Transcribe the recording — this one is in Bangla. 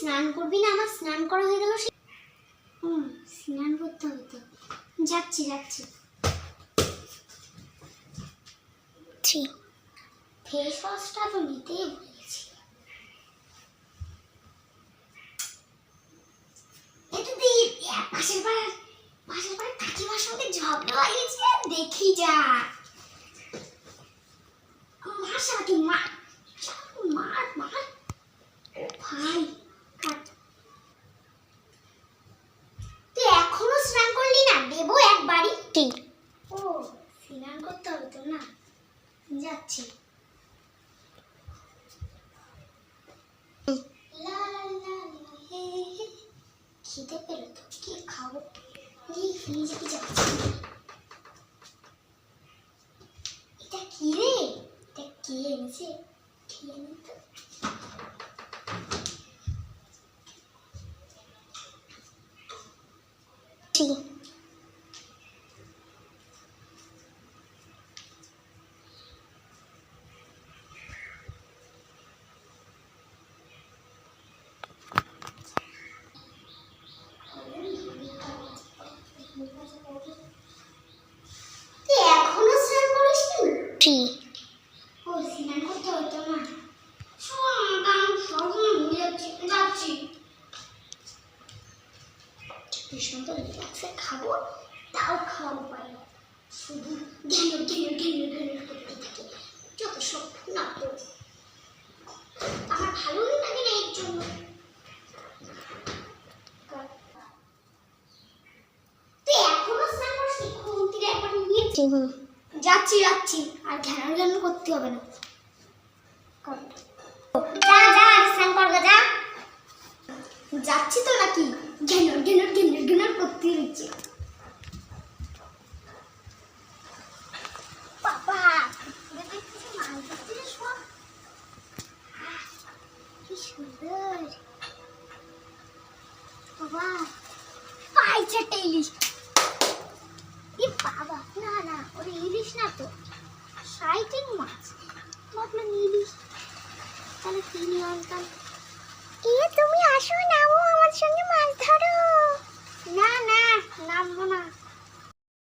স্নান করবি না? আমার স্নান করা হয়ে গেল সে হুম স্নান করতে হবে তো। যাচ্ছি যাচ্ছি। ফেস ওয়াশটা তো নিতেই এটা দি পাশের পাড়ার পাশের পাড়ার কাকিমার সঙ্গে ঝগড়া লাগিয়েছে দেখি যা। একবারই ও, স্নান করতে হবে তো না? যাচ্ছি। খিদে পেল তো কি খাব? যাচ্ছে? এটা কি রে? ঠিক তুই এখনও স্নান করিসনি ঠিক ও স্নান করতে হতো না শোন কারণ সবসময় ভুলে যাচ্ছি যাচ্ছি কৃষ্ণ তো রিল্যাক্সে খাব তাও খাওয়াবো পারি না। শুধু ঘেনো ঘেনো ঘেনো ঘেনো করতে থাকে যত সব না আমার ভালোই লাগে না এর জন্য তুই এখনও স্নান একবার যাচ্ছি যাচ্ছি। আর ঘ্যান ঘ্যান করতে হবে না। যাচ্ছি তো নাকি? ঘেনর ঘেনর ঘেনর ঘেনর করতে রয়েছে বাবা দেখতেছি মাছ ধরছে রে সব। আহ, কি সুন্দর বাবা পাইছে একটা ইলিশ এ বাবা না না ওটা ইলিশ না তো? সাইটিং মাছ। ভাবলাম ইলিশ তাহলে নিয়ে আনতাম।